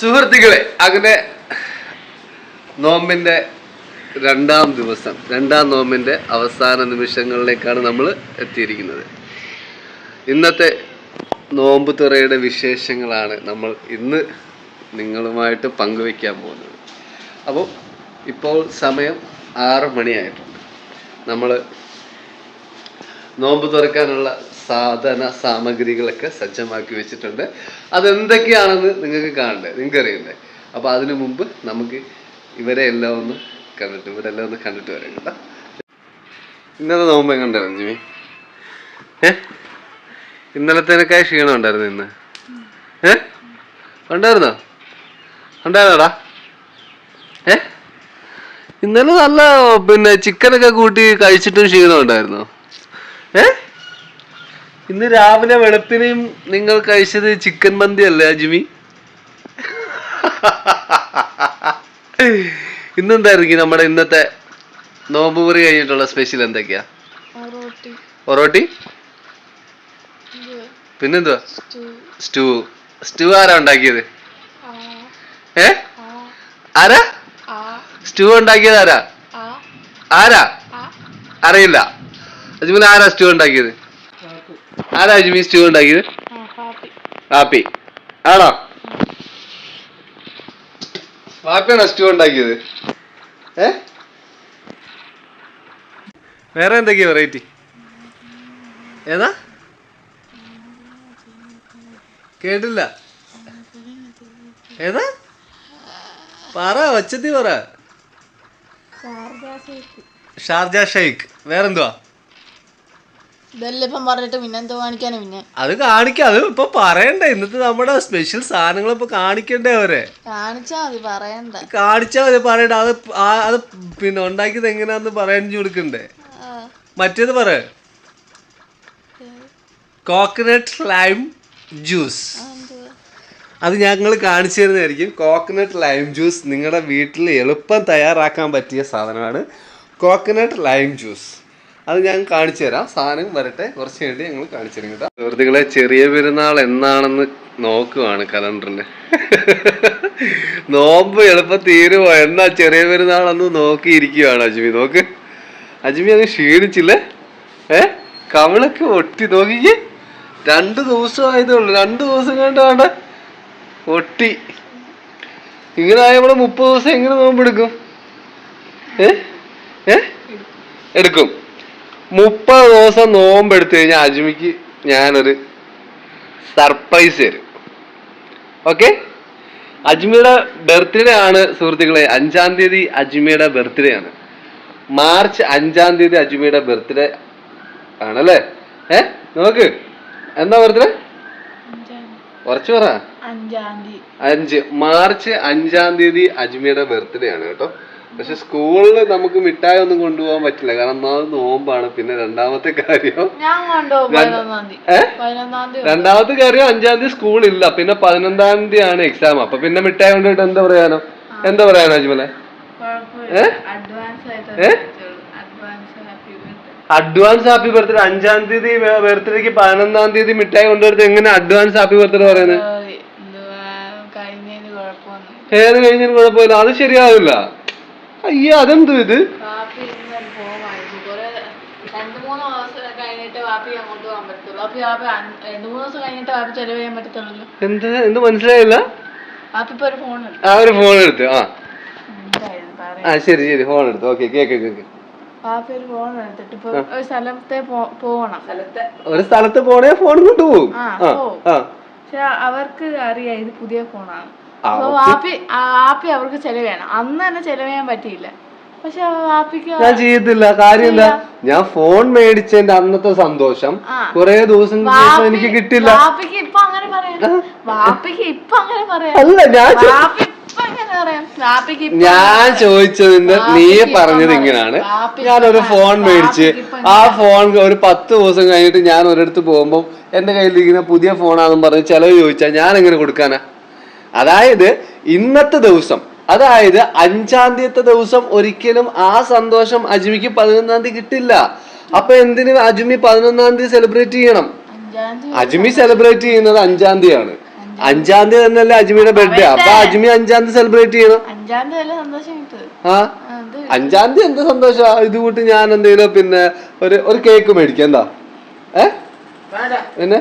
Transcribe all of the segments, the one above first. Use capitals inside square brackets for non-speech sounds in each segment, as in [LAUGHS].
സുഹൃത്തുക്കളെ അങ്ങനെ നോമ്പിന്റെ രണ്ടാം ദിവസം രണ്ടാം നോമ്പിന്റെ അവസാന നിമിഷങ്ങളിലേക്കാണ് നമ്മൾ എത്തിയിരിക്കുന്നത്. ഇന്നത്തെ നോമ്പ് തുറയുടെ വിശേഷങ്ങളാണ് നമ്മൾ ഇന്ന് നിങ്ങളുമായിട്ട് പങ്കുവെക്കാൻ പോകുന്നത്. അപ്പോൾ ഇപ്പോൾ സമയം ആറ് മണിയായിട്ടുണ്ട്. നമ്മൾ നോമ്പ് തുറക്കാനുള്ള സാധന സാമഗ്രികളൊക്കെ സജ്ജമാക്കി വെച്ചിട്ടുണ്ട്. അതെന്തൊക്കെയാണെന്ന് നിങ്ങൾക്ക് കാണണ്ടേ? നിങ്ങൾക്ക് അറിയണ്ടേ അപ്പോൾ അതിനു മുമ്പ് നമുക്ക് ഇവരെ എല്ലാം ഒന്ന് കണ്ടിട്ട് ഇവരെല്ലാം ഒന്ന് കണ്ടിട്ട് വരാം കേട്ടോ. ഇന്നത്തെ നോമ്പ് എങ്ങനെയുണ്ടായിരുന്നു ജിമി ഏ? ഇന്നലത്തേനൊക്കെ ക്ഷീണം ഉണ്ടായിരുന്നു ഇന്ന്. ഏ? ഉണ്ടായിരുന്നോ? ഉണ്ടായിരുന്നോടാ? ഏ? ഇന്നലെ നല്ല പിന്നെ ചിക്കനൊക്കെ കൂട്ടി കഴിച്ചിട്ടും ക്ഷീണം ഉണ്ടായിരുന്നോ? ഏ? ഇന്ന് രാവിലെ വെളുപ്പിനെയും നിങ്ങൾ കഴിച്ചത് ചിക്കൻ മന്തി അല്ലേ അജിമി? ഇന്നെന്തായിരിക്കും നമ്മുടെ ഇന്നത്തെ നോമ്പ് മുറി കഴിഞ്ഞിട്ടുള്ള സ്പെഷ്യൽ എന്തൊക്കെയാ? ഒറോട്ടി പൊറോട്ടി? പിന്നെന്തുവാ? സ്റ്റൂ. സ്റ്റൂ. ആരാ ഉണ്ടാക്കിയത്? ഏ? ആരാ? സ്റ്റൂ ഉണ്ടാക്കിയത് ആരാ? ആരാ? അറിയില്ല. അജ്മൽ ആരാ സ്റ്റൂ ഉണ്ടാക്കിയത്? ആരാ അജ്മി സ്റ്റൂ ഉണ്ടാക്കിയത്. ഹാപ്പി. ആണോ? ഹാപ്പിയാണോ സ്റ്റൂ ഉണ്ടാക്കിയത്? ഏ? വേറെ എന്തൊക്കെയാ വെറൈറ്റി ഏതാ? കേട്ടില്ല. ഏതാ? പറ ഒച്ചത്തി പറ. ഷാർജ ഷെയ്ഖ് വേറെന്തുവാ? ഇതെല്ലാം പറഞ്ഞിട്ട് പിന്നെ എന്തോ കാണിക്കാനാ പിന്നെ? അത് കാണിക്കാം. അത് ഇപ്പൊ പറയണ്ടേ. ഇന്നത്തെ നമ്മുടെ സ്പെഷ്യൽ സാധനങ്ങൾ ഇപ്പൊ കാണിക്കണ്ടേ അവരെ? കാണിച്ചാ മതി പറയണ്ട. കാണിച്ചാ മതി പറയണ്ട. അത് ആ- അത് പിന്നെ ഉണ്ടാക്കിയത് എങ്ങനെയാന്ന് പറയാൻ കൊടുക്കണ്ടേ? ആ, മറ്റേത് പറ. കോക്കനട്ട് ലൈം ജ്യൂസ് ആ, എന്തുവാ? അത് ഞങ്ങൾ കാണിച്ചു തരുന്നതായിരിക്കും. കോക്കനട്ട് ലൈം ജ്യൂസ് നിങ്ങളുടെ വീട്ടിൽ എളുപ്പം തയ്യാറാക്കാൻ പറ്റിയ സാധനമാണ്. കോക്കനട്ട് ലൈം ജ്യൂസ് അത് ഞാൻ കാണിച്ചു തരാം. സാധനം വരട്ടെ. കുറച്ച് കഴിഞ്ഞ് ഞങ്ങൾ കാണിച്ചു തരും കേട്ടോ. സുഹൃത്തുക്കളെ ചെറിയ പെരുന്നാൾ എന്നാണെന്ന് നോക്കുവാണ് കലണ്ടറിൽ നോമ്പ് എളുപ്പം തീരുമോ? എന്നാ ചെറിയ പെരുന്നാൾ പെരുന്നാളെന്ന് നോക്കിയിരിക്കുവാണ് അജ്മി. നോക്ക്. അജ്മി അത് ക്ഷീണിച്ചില്ലേ? ഏ? കവിളൊക്കെ ഒട്ടി. നോക്കിക്ക്. രണ്ട് ദിവസം ആയതേ ഉള്ളൂ. രണ്ട് ദിവസം കണ്ടാണ് ഒട്ടി. ഇങ്ങനെ ആയ നമ്മൾ മുപ്പത് ദിവസം എങ്ങനെ നോമ്പെടുക്കും? ഏ? ഏ? എടുക്കും. മുപ്പത് ദിവസം നോമ്പെടുത്തു കഴിഞ്ഞാൽ അജ്മിക്ക് ഞാനൊരു സർപ്രൈസ് തരും. ഓക്കെ അജ്മിയുടെ ബർത്ത്ഡേ ആണ് സുഹൃത്തുക്കളെ അഞ്ചാം തീയതി അജ്മിയുടെ ബർത്ത്ഡേ ആണ്. മാർച്ച് അഞ്ചാം തീയതി അജ്മിയുടെ ബർത്ത്ഡേ ആണല്ലേ? ഏ? നോക്ക്. എന്താ ബർത്ത്ഡേ കുറച്ച് പറ. അഞ്ച് മാർച്ച് അഞ്ചാം തീയതി അജ്മിയുടെ ബർത്ത്ഡേ ആണ് കേട്ടോ. പക്ഷെ സ്കൂളിൽ നമുക്ക് മിഠായി ഒന്നും കൊണ്ടുപോകാൻ പറ്റില്ല. കാരണം ഒന്നാമത് നോമ്പാണ്. പിന്നെ രണ്ടാമത്തെ കാര്യം രണ്ടാമത്തെ കാര്യം അഞ്ചാം തീയതി സ്കൂളില്ല. പിന്നെ പതിനൊന്നാം തീയതി ആണ് എക്സാം അപ്പൊ പിന്നെ മിഠായി കൊണ്ടുപോയിട്ട് എന്താ പറയാനോ? എന്താ പറയാനോ അജ്മലെ? അഡ്വാൻസ് ഹാപ്പി ബർത്ത്ഡേ അഞ്ചാം തീയതി ബർത്ത്ഡേക്ക് പതിനൊന്നാം തീയതി മിഠായി കൊണ്ടുവരുത്ത് എങ്ങനെ അഡ്വാൻസ് ഹാപ്പി ബർത്ത്ഡേ പറയുന്നത്? ഏത് കഴിഞ്ഞാലും കുഴപ്പമില്ല? അത് ശരിയാവില്ല. അയ്യോ അതെന്തു ഇത്? രണ്ട് മൂന്ന് ദിവസം കഴിഞ്ഞിട്ട് വാപ്പി അങ്ങോട്ട് പോകാൻ പറ്റത്തുള്ളൂ. വാപ്പി വാപ്പി അഞ്ച്- രണ്ട് മൂന്ന് ദിവസം കഴിഞ്ഞിട്ട് വാപ്പി ചെലവ് ചെയ്യാൻ പറ്റത്തുള്ളൂ. എന്താ എന്ത് മനസ്സിലായില്ല? വാപ്പി ഇപ്പൊ ഒരു ഫോൺ എടുത്തു. ആ ഒരു ഫോൺ എടുത്തു. ആ. ആ ശരി ശരി ഫോൺ എടുത്തു. Okay cake cake. വാപ്പി ഒരു ഫോൺ എടുത്തിട്ട് ഇപ്പൊ ഒരു സ്ഥലത്തെ പോകണം ഒരു സ്ഥലത്ത് പോണേ ഫോൺ കൊണ്ടുപോകും പക്ഷെ അവർക്ക് അറിയാം ഇത് പുതിയ ഫോണാണ് വാപ്പി വാപ്പി അവർക്ക് ചെലവ് ചെയ്യണം അന്ന് തന്നെ ചെലവ് ചെയ്യാൻ പറ്റിയില്ല. പക്ഷെ വാപ്പിക്ക് ഞാൻ ചെയ്യത്തില്ല കാര്യം എന്താ ഞാൻ ഫോൺ മേടിച്ചതിന്റെ അന്നത്തെ സന്തോഷം. കൊറേ ദിവസം എനിക്ക് കിട്ടില്ല. വാപ്പിക്ക് ഇപ്പൊ അങ്ങനെ പറയാം. വാപ്പിക്ക് ഇപ്പൊ അങ്ങനെ പറയാം. അല്ല ഞാൻ ഞാൻ ചോദിച്ചതിന്റെ നീ പറഞ്ഞത് വാപ്പിക്ക് ഞാനൊരു ഫോൺ മേടിച്ച് ആ ഫോൺ ഒരു പത്ത് ദിവസം കഴിഞ്ഞിട്ട് ഞാൻ ഒരിടത്ത് പോകുമ്പോൾ എന്റെ കയ്യിൽ ഇങ്ങനെ പുതിയ ഫോണാണെന്ന് പറഞ്ഞ് ചെലവ് ചോദിച്ചാൽ ഞാൻ എങ്ങനെ കൊടുക്കാനാ? അതായത് ഇന്നത്തെ ദിവസം അതായത് അഞ്ചാം തീയത്തെ ദിവസം ഒരിക്കലും ആ സന്തോഷം അജ്മിക്ക് പതിനൊന്നാം തീയതി കിട്ടില്ല. അപ്പൊ എന്തിന് അജ്മി പതിനൊന്നാം തീയതി സെലിബ്രേറ്റ് ചെയ്യണം? തീയതി അജ്മി സെലിബ്രേറ്റ് ചെയ്യുന്നത് അഞ്ചാം തീയതിയാണ്. അഞ്ചാം തീയതി തന്നെയല്ലേ അജ്മിയുടെ ബർത്ത്ഡേ അപ്പൊ അജ്മി അഞ്ചാം തീയതി സെലിബ്രേറ്റ് ചെയ്യണം. തീയതി ആ? അഞ്ചാം തീയതി എന്ത് സന്തോഷാ? ഇത് കൂട്ടി ഞാൻ എന്തെങ്കിലും പിന്നെ ഒരു ഒരു കേക്ക് മേടിക്കാം എന്താ? ഏ? പിന്നെ?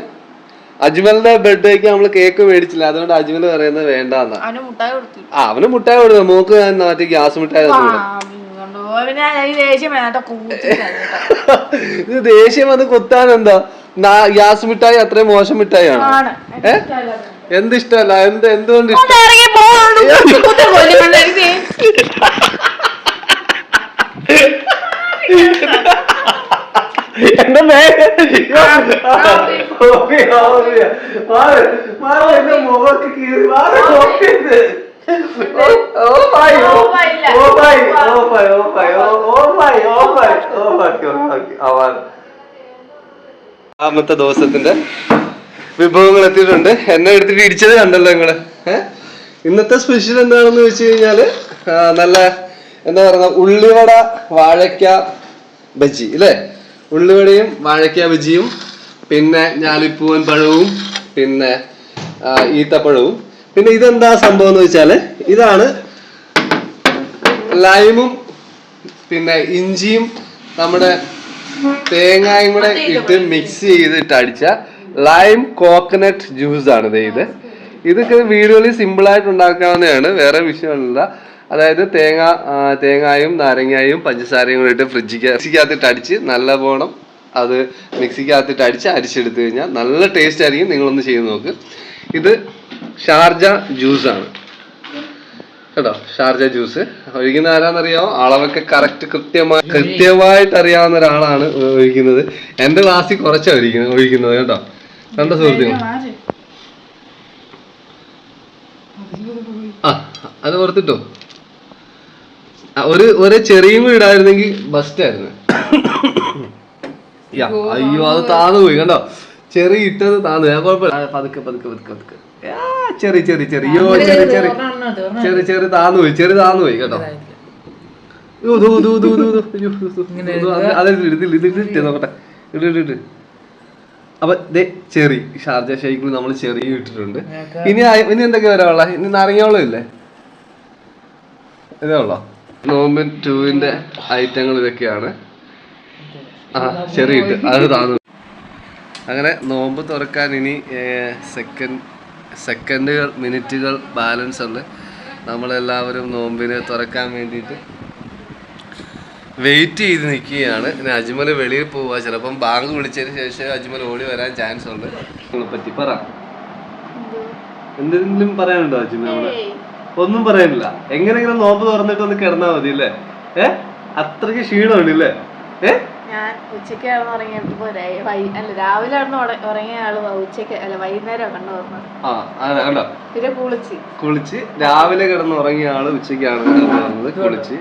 അജ്മലിന്റെ ബർത്ത്ഡേക്ക് നമ്മൾ കേക്ക് മേടിച്ചില്ല. അതുകൊണ്ട് അജ്മൽ പറയുന്നത് വേണ്ടെന്നാ. മുട്ടായി ആ അവന് മുട്ടായി കൊടുത്തു. മോക്ക് ഞാൻ മറ്റേ ഗ്യാസ് കൂട്ടി ഇത് ദേഷ്യം വന്ന് കുത്താൻ എന്താ? ഗ്യാസ് മിഠായി അത്രയും മോശം മിഠായി ആണ്. ഏ? എന്ത് ഇഷ്ടമല്ല? എന്ത് എന്തുകൊണ്ട് ഇഷ്ടം? [LAUGHS] എന്റെ എന്റെ കീറി. മാറ്. ആമത്തെ ദിവസത്തിന്റെ വിഭവങ്ങൾ എത്തിയിട്ടുണ്ട്. എന്നെ എടുത്തിട്ട് ഇടിച്ചത് കണ്ടല്ലോ നിങ്ങൾ. ഏഹ് ഇന്നത്തെ സ്പെഷ്യൽ എന്താണെന്ന് വെച്ച് കഴിഞ്ഞാൽ നല്ല എന്താ പറയുക ഉള്ളിവട വാഴയ്ക്ക ബജി അല്ലേ ഉള്ളിവടയും വാഴയ്ക്ക ബജിയും പിന്നെ ഞാലിപ്പൂവൻ പഴവും പിന്നെ ഈത്തപ്പഴവും. പിന്നെ ഇതെന്താ സംഭവം എന്ന് വെച്ചാൽ ഇതാണ് ലൈമും പിന്നെ ഇഞ്ചിയും നമ്മുടെ തേങ്ങായും കൂടെ ഇട്ട് മിക്സ് ചെയ്തിട്ട് അടിച്ച ലൈം കോക്കനട്ട് ജ്യൂസ് ആണ് ഇത്. ഇതൊക്കെ വീടുകളിൽ സിമ്പിൾ ആയിട്ട് ഉണ്ടാക്കാവുന്നതാണ്. വേറെ വിഷയമല്ല. അതായത് തേങ്ങ തേങ്ങായും നാരങ്ങായും പഞ്ചസാരയും കൂടെ ഇട്ട് ഫ്രിഡ്ജിക്ക് മിക്സിക്കകത്തിട്ട് അടിച്ച് നല്ല പോണം അത് മിക്സിക്കകത്തിട്ട് അടിച്ച് അരിച്ചെടുത്തു കഴിഞ്ഞാൽ നല്ല ടേസ്റ്റ് ആയിരിക്കും നിങ്ങളൊന്ന് ചെയ്ത് നോക്ക്. ഇത് ഷാർജ ജ്യൂസാണ്. കേട്ടോ? Sharjah juice. ഒഴിക്കുന്ന ആരാന്നറിയാമോ അളവൊക്കെ കറക്റ്റ് കൃത്യമായി കൃത്യമായിട്ട് അറിയാവുന്ന ഒരാളാണ് ഒഴിക്കുന്നത്. എന്റെ ക്ലാസ്സിൽ കുറച്ചാണ് ഒഴിക്കുന്നത് ഒഴിക്കുന്നത് കേട്ടോ. കണ്ട സുഹൃത്തുക്കൾ ആ അത് ഓർത്തിട്ടോ ഒരു ഒരു ചെറിയ വീടായിരുന്നെങ്കിൽ ബെസ്റ്റ് ആയിരുന്നു. [COUGHS] അയ്യോ അത് താന്നു പോയി കണ്ടോ? ചെറിയ ഇട്ടത് താന്നു ഞാൻ കുഴപ്പമില്ല. പതുക്കെ പതുക്കെ പതുക്കെ പതുക്കെ. ചെറിയ ചെറിയ ചെറിയ ചെറിയ ചെറിയ ചെറിയ ചെറിയ ചെറി ചെറി. താന്നു പോയി ചെറിയ താന്നു പോയി കേട്ടോ നോക്കട്ടെ. അപ്പൊ ചെറി ഷാർജ ഷെയ്ക്കിൽ നമ്മൾ ചെറിയ ഇട്ടിട്ടുണ്ട്. ഇനി ഇനി എന്തൊക്കെ വരാനുള്ള? ഇനി നാരങ്ങാവളം ഇല്ലേ? ഇതേ ഉള്ളോ? നോമ്പിൻ ടൂവിന്റെ ഐറ്റങ്ങൾ ഇതൊക്കെയാണ്. ആ ചെറിയിട്ട് അത് താന്നു. അങ്ങനെ നോമ്പ് തുറക്കാൻ ഇനി സെക്കൻഡ് സെക്കൻഡുകൾ മിനിറ്റുകൾ ബാലൻസ് ഉണ്ട്. നമ്മളെല്ലാവരും നോമ്പിനെ തുറക്കാൻ വേണ്ടിയിട്ട് വെയിറ്റ് ചെയ്ത് നിൽക്കുകയാണ് ഇനി അജ്മൽ വെളിയിൽ പോവുക. ചിലപ്പം ബാങ്ക് വിളിച്ചതിന് ശേഷം അജ്മൽ ഓടി വരാൻ ചാൻസ് ഉണ്ട്. പറ്റി പറ. എന്തെങ്കിലും പറയാനുണ്ടോ അജ്മൽ നമ്മൾ ഒന്നും പറയാനില്ല എങ്ങനെയെങ്കിലും നോമ്പ് തുറന്നിട്ട് ഒന്ന് കിടന്നാ മതി അല്ലേ? ഏ? അത്രയ്ക്ക് ക്ഷീണമാണ് ഇല്ലേ? ഏ? ഞാൻ ഉച്ചയ്ക്ക് കിടന്ന് ഉറങ്ങിയപ്പോ രേ- അല്ല രാവിലെ കിടന്ന് ഉറങ്ങിയ ആൾ ഉച്ചയ്ക്ക് അല്ല വൈകുന്നേരം കണ്ടു പറഞ്ഞത് പിന്നെ കുളിച്ച്. കുളിച്ച്. രാവിലെ കിടന്ന് ഉറങ്ങിയ ആൾ ഉച്ചയ്ക്കാണ് കുളിച്ച്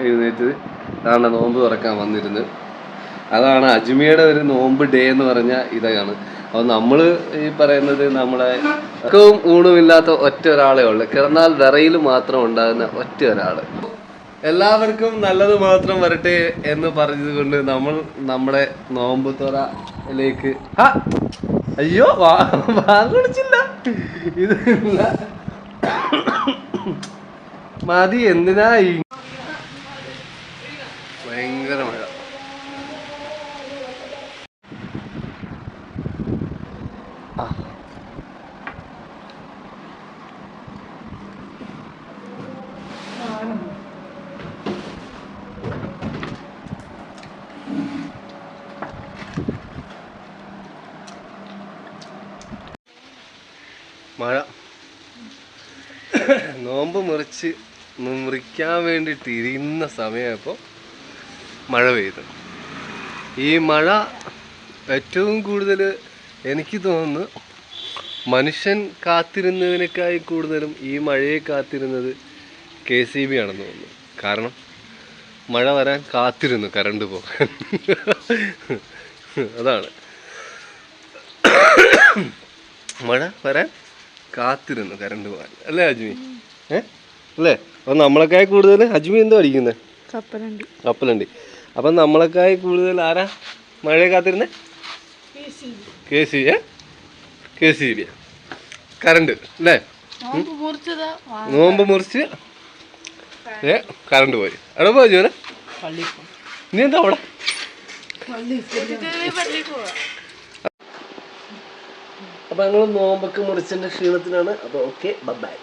എഴുന്നേറ്റ് അതാണ് നോമ്പ് തുറക്കാൻ വന്നിരുന്നത്. അതാണ് അജ്മിയുടെ ഒരു നോമ്പ് ഡേ എന്ന് പറഞ്ഞ ഇതാണ്. അപ്പൊ നമ്മൾ ഈ പറയുന്നത് നമ്മളെ ഉറക്കവും ഊണുമില്ലാത്ത ഒറ്റ ഒരാളേ ഉള്ളൂ. കിടന്നാൽ വിറയിൽ മാത്രം ഉണ്ടാകുന്ന ഒറ്റ ഒരാൾ. എല്ലാവർക്കും നല്ലത് മാത്രം വരട്ടെ എന്ന് പറഞ്ഞത് കൊണ്ട് നമ്മൾ നമ്മുടെ നോമ്പ് തുറയിലേക്ക് അയ്യോ വാങ്ങിച്ചില്ല ഇത്. മതി എന്തിനാ ഈ ഭയങ്കര മഴ ആ. മഴ നോമ്പ് മുറിച്ച് മുറിക്കാൻ വേണ്ടിയിട്ട് ഇരുന്ന സമയമായപ്പോൾ മഴ പെയ്തു. ഈ മഴ ഏറ്റവും കൂടുതൽ എനിക്ക് തോന്നുന്നു മനുഷ്യൻ കാത്തിരുന്നതിനേക്കായി കൂടുതലും ഈ മഴയെ കാത്തിരുന്നത് കെ സി ബി ആണെന്ന് തോന്നുന്നു. കാരണം മഴ വരാൻ കാത്തിരുന്നു കറണ്ട് പോകാൻ. അതാണ്. മഴ വരാൻ കാത്തിരുന്നു കറണ്ട് പോകാൻ. അല്ലേ അജ്മി? ഏ? അല്ലേ? അപ്പം നമ്മളെക്കായി കൂടുതൽ അജ്മി എന്തോ അടിക്കുന്നത് കപ്പലുണ്ട്. കപ്പലുണ്ട്. അപ്പം നമ്മളെക്കായി കൂടുതൽ ആരാ? മഴയെ കാത്തിരുന്നേ? കെ സി ഏ? K C B. കറണ്ട് അല്ലേ? നോമ്പ് മുറിച്ച്. ഏ? കറണ്ട് പോയി. എവിടെ പോയി ജോനെ? നീ എന്താ അവിടെ? അപ്പൊ ഞങ്ങൾ നോമ്പൊക്കെ മുറിച്ചതിന്റെ ക്ഷീണത്തിനാണ് അപ്പൊ ഓക്കെ ബൈ